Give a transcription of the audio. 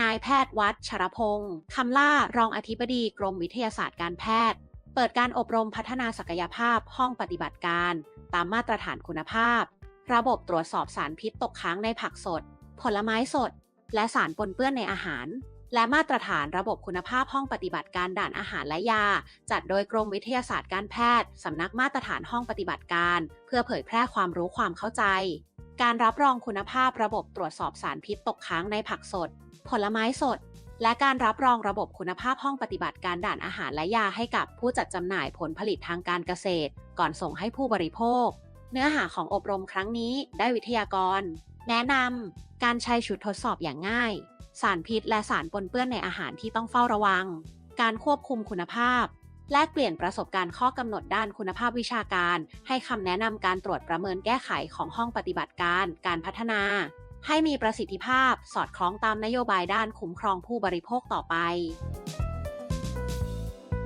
นายแพทย์วัดชรพงศ์คำล่ารองอธิบดีกรมวิทยาศาสตร์การแพทย์ เปิดการอบรมพัฒนาศักยภาพห้องปฏิบัติการ ตามมาตรฐานคุณภาพ ระบบตรวจสอบสารพิษตกค้างในผักสด ผลไม้สด และสารปนเปื้อนในอาหาร และมาตรฐานระบบคุณภาพห้องปฏิบัติการด่านอาหารและยา จัดโดยกรมวิทยาศาสตร์การแพทย์สำนักมาตรฐานห้องปฏิบัติการ เพื่อเผยแพร่ความรู้ความเข้าใจ การรับรองคุณภาพระบบตรวจสอบสารพิษตกค้างในผักสด ผลไม้สด และการรับรองระบบคุณภาพห้องปฏิบัติการด่านอาหารและยาให้กับผู้จัดจำหน่ายผลผลิตทางการเกษตร ก่อนส่งให้ผู้บริโภค เนื้อหาของอบรมครั้งนี้ได้วิทยากร แนะนำการใช้ชุดทดสอบอย่างง่าย สารพิษและสารปนเปื้อนในอาหารที่ต้องเฝ้าระวัง การควบคุมคุณภาพแลกเปลี่ยนประสบการณ์ข้อกำหนดด้านคุณภาพวิชาการ ให้คำแนะนำการตรวจประเมินแก้ไขของห้องปฏิบัติการ การพัฒนา ให้มีประสิทธิภาพสอดคล้องตามนโยบายด้านคุ้มครองผู้บริโภคต่อไป